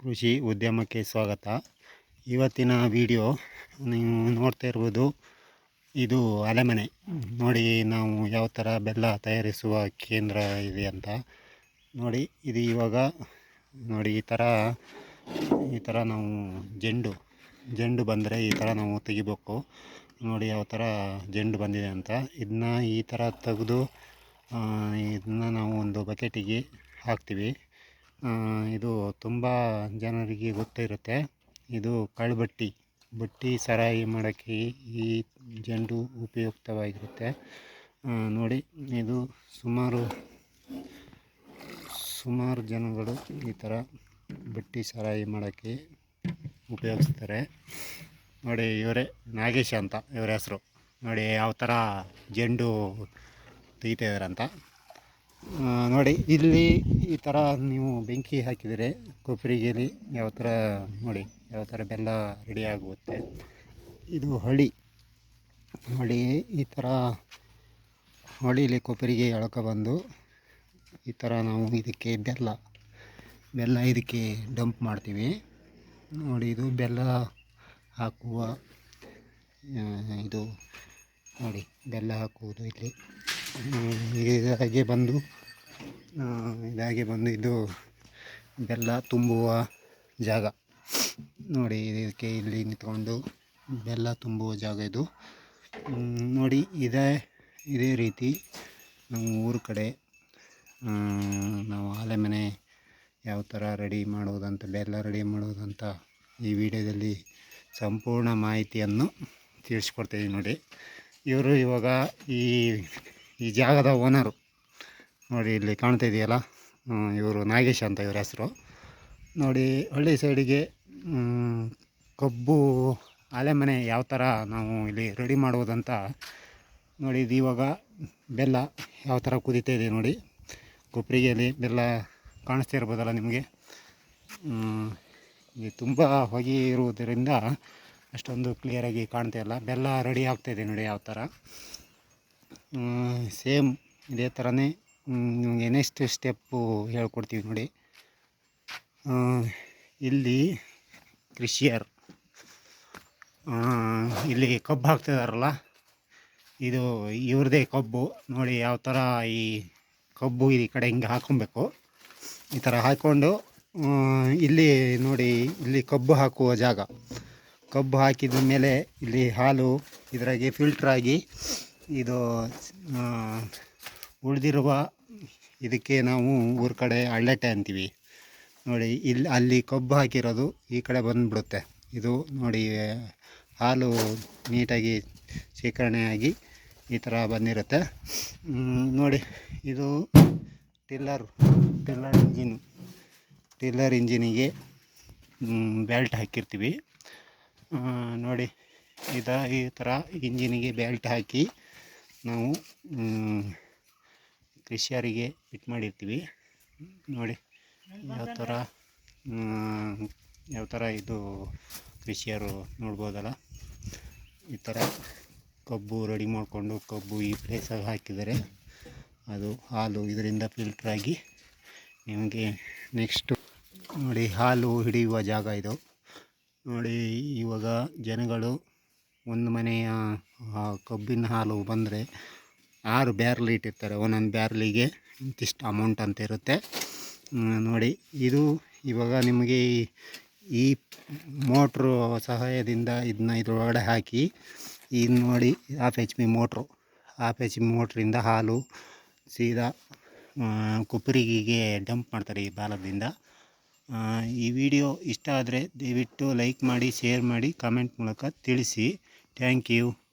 ಕೃಷಿ ಉದ್ಯಮಕ್ಕೆ ಸ್ವಾಗತ. ಇವತ್ತಿನ ವಿಡಿಯೋ ನೀವು ನೋಡ್ತಾ ಇರ್ಬೋದು. ಇದು ಅಲೆಮನೆ. ನೋಡಿ ನಾವು ಯಾವ ಥರ ಬೆಲ್ಲ ತಯಾರಿಸುವ ಕೇಂದ್ರ ಇದೆ ಅಂತ. ನೋಡಿ, ಇದು ಇವಾಗ ನೋಡಿ ಈ ಥರ ಈ ಥರ ನಾವು ಜೆಂಡು ಜೆಂಡು ಬಂದರೆ ಈ ಥರ ನಾವು ತೆಗಿಬೇಕು. ನೋಡಿ ಯಾವ ಥರ ಜೆಂಡು ಬಂದಿದೆ ಅಂತ. ಇದನ್ನ ಈ ಥರ ತೆಗೆದು ಇದನ್ನ ನಾವು ಒಂದು ಬಕೆಟಿಗೆ ಹಾಕ್ತೀವಿ. ಇದು ತುಂಬ ಜನರಿಗೆ ಗೊತ್ತಿರುತ್ತೆ. ಇದು ಕಳ್ಬಟ್ಟಿ. ಬಟ್ಟಿ ಸರಾಯಿ ಮಾಡೋಕ್ಕೆ ಈ ಜಂಡು ಉಪಯುಕ್ತವಾಗಿರುತ್ತೆ. ನೋಡಿ, ಇದು ಸುಮಾರು ಸುಮಾರು ಜನಗಳು ಈ ಥರ ಬಟ್ಟಿ ಸರಾಯಿ ಮಾಡೋಕ್ಕೆ ಉಪಯೋಗಿಸ್ತಾರೆ. ನೋಡಿ, ಇವರೇ ನಾಗೇಶ್ ಅಂತ, ಇವರ ಹೆಸರು. ನೋಡಿ, ಯಾವ ಥರ ಜಂಡು ತೆಗಿತಾ ಅಂತ. ನೋಡಿ, ಇಲ್ಲಿ ಈ ಥರ ನೀವು ಬೆಂಕಿ ಹಾಕಿದರೆ ಕೊಬ್ಬರಿಗೆಲಿ ಯಾವ ಥರ ನೋಡಿ, ಯಾವ ಥರ ಬೆಲ್ಲ ರೆಡಿ ಆಗುತ್ತೆ. ಇದು ಹೊಳಿ. ಹೊಳಿ, ಈ ಥರ ಹೊಳಿಲಿ ಕೊಬ್ಬರಿಗೆ ಎಳ್ಕೊಬಂದು ಈ ಥರ ನಾವು ಇದಕ್ಕೆ ಬೆಲ್ಲ ಬೆಲ್ಲ ಇದಕ್ಕೆ ಡಂಪ್ ಮಾಡ್ತೀವಿ. ನೋಡಿ, ಇದು ಬೆಲ್ಲ ಹಾಕುವ ಇದು, ನೋಡಿ, ಬೆಲ್ಲ ಹಾಕುವುದು ಇಲ್ಲಿ. ಹಾಗೆ ಬಂದು ಇದಾಗಿ ಬಂದು ಇದು ಬೆಲ್ಲ ತುಂಬುವ ಜಾಗ. ನೋಡಿ, ಇದಕ್ಕೆ ಇಲ್ಲಿ ನಿಂತ್ಕೊಂಡು ಬೆಲ್ಲ ತುಂಬುವ ಜಾಗ ಇದು. ನೋಡಿ, ಇದೇ ಇದೇ ರೀತಿ ನಮ್ಮ ಊರ ಕಡೆ ನಾವು ಆಲೆ ಮನೆ ಯಾವ ಥರ ರೆಡಿ ಮಾಡುವುದಂತ, ಬೆಲ್ಲ ರೆಡಿ ಮಾಡುವುದಂತ ಈ ವಿಡಿಯೋದಲ್ಲಿ ಸಂಪೂರ್ಣ ಮಾಹಿತಿಯನ್ನು ತಿಳಿಸ್ಕೊಡ್ತೀವಿ ನೋಡಿ. ಇವರು ಇವಾಗ ಈ ಈ ಜಾಗದ ಓನರು ನೋಡಿ ಇಲ್ಲಿ ಕಾಣ್ತಾ ಇದೆಯಲ್ಲ? ಇವರು ನಾಗೇಶ್ ಅಂತ ಇವ್ರ ಹೆಸರು. ನೋಡಿ ಹಳ್ಳಿ ಸೈಡಿಗೆ ಕಬ್ಬು ಆಲೆಮನೆ ಯಾವ ಥರ ನಾವು ಇಲ್ಲಿ ರೆಡಿ ಮಾಡುವುದಂತ ನೋಡಿ ಇದು ಇವಾಗ ಬೆಲ್ಲ ಯಾವ ಥರ ಕುದೀತಾ ಇದೆ ನೋಡಿ. ಕೊಬ್ಬರಿಗೆಯಲ್ಲಿ ಬೆಲ್ಲ ಕಾಣಿಸ್ತಾ ಇರ್ಬೋದಲ್ಲ ನಿಮಗೆ? ಇದು ತುಂಬ ಹೊಗೆ ಇರುವುದರಿಂದ ಅಷ್ಟೊಂದು ಕ್ಲಿಯರಾಗಿ ಕಾಣ್ತಾ ಇಲ್ಲ. ಬೆಲ್ಲ ರೆಡಿ ಆಗ್ತಾಯಿದೆ ನೋಡಿ ಯಾವ ಥರ ಸೇಮ್ ಇದೇ ಥರನೇ ನಿಮಗೆ ನೆಕ್ಸ್ಟ್ ಸ್ಟೆಪ್ಪು ಹೇಳ್ಕೊಡ್ತೀವಿ ನೋಡಿ. ಇಲ್ಲಿ ಕೃಷಿಯರ್. ಇಲ್ಲಿ ಕಬ್ಬು ಹಾಕ್ತಿದಾರಲ್ಲ, ಇದು ಇವ್ರದೇ ಕಬ್ಬು. ನೋಡಿ ಯಾವ ಥರ ಈ ಕಬ್ಬು ಈ ಕಡೆ ಹಿಂಗೆ ಹಾಕೊಬೇಕು ಈ ಥರ ಹಾಕ್ಕೊಂಡು ಇಲ್ಲಿ ನೋಡಿ, ಇಲ್ಲಿ ಕಬ್ಬು ಹಾಕುವ ಜಾಗ. ಕಬ್ಬು ಹಾಕಿದ ಮೇಲೆ ಇಲ್ಲಿ ಹಾಲು ಇದರಾಗೆ ಫಿಲ್ಟ್ರಾಗಿ ಇದು ಉಳಿದಿರುವ ಇದಕ್ಕೆ ನಾವು ಊರ ಕಡೆ ಅಳ್ಳೆಟ್ಟೆ ಅಂತೀವಿ. ನೋಡಿ ಇಲ್ಲಿ ಅಲ್ಲಿ ಕೊಬ್ಬು ಹಾಕಿರೋದು ಈ ಕಡೆ ಬಂದುಬಿಡುತ್ತೆ. ಇದು ನೋಡಿ, ಹಾಲು ನೀಟಾಗಿ ಶೇಖರಣೆಯಾಗಿ ಈ ಥರ ಬಂದಿರುತ್ತೆ. ನೋಡಿ, ಇದು ಟಿಲ್ಲರ್ ಟಿಲ್ಲರ್ ಇಂಜಿನ್. ಟಿಲ್ಲರ್ ಇಂಜಿನಿಗೆ ಬೆಲ್ಟ್ ಹಾಕಿರ್ತೀವಿ. ನೋಡಿ, ಇದ ಈ ಥರ ಇಂಜಿನಿಗೆ ಬೆಲ್ಟ್ ಹಾಕಿ ನಾವು ಕೃಷಿಯರಿಗೆ ಫಿಟ್ ಮಾಡಿರ್ತೀವಿ. ನೋಡಿ, ಯಾವ ಥರ ಯಾವ ಥರ ಇದು ಕೃಷಿಯರು ನೋಡ್ಬೋದಲ್ಲ? ಈ ಥರ ಕಬ್ಬು ರೆಡಿ ಮಾಡಿಕೊಂಡು ಕಬ್ಬು ಈ ಪ್ಲೇಸಲ್ಲಿ ಹಾಕಿದರೆ ಅದು ಹಾಲು ಇದರಿಂದ ಫಿಲ್ಟ್ರಾಗಿ ನಿಮಗೆ ನೆಕ್ಸ್ಟು ನೋಡಿ, ಹಾಲು ಹಿಡಿಯುವ ಜಾಗ ಇದು. ನೋಡಿ, ಇವಾಗ ಜನಗಳು ಒಂದು ಮನೆಯ ಕಬ್ಬಿನ ಹಾಲು ಬಂದರೆ ಆರು ಬ್ಯಾರ್ಲ್ ಇಟ್ಟಿರ್ತಾರೆ. ಒಂದೊಂದು ಬ್ಯಾರ್ಲಿಗೆ ಇಂತಿಷ್ಟು ಅಮೌಂಟ್ ಅಂತ ಇರುತ್ತೆ. ನೋಡಿ, ಇದು ಇವಾಗ ನಿಮಗೆ ಈ- ಮೋಟ್ರು ಸಹಾಯದಿಂದ ಇದನ್ನ ಇದ್ರೊಳಗಡೆ ಹಾಕಿ, ಇದು ನೋಡಿ half H P motor half H P ಮೋಟ್ರಿಂದ ಹಾಲು ಸೀದಾ ಕುಪ್ರಿಗಿಗೆ ಡಂಪ್ ಮಾಡ್ತಾರೆ ಈ ಬಾಲದಿಂದ. ಈ ವಿಡಿಯೋ ಇಷ್ಟ ಆದರೆ ದಯವಿಟ್ಟು ಲೈಕ್ ಮಾಡಿ ಶೇರ್ ಮಾಡಿ ಕಾಮೆಂಟ್ ಮೂಲಕ ತಿಳಿಸಿ. Thank you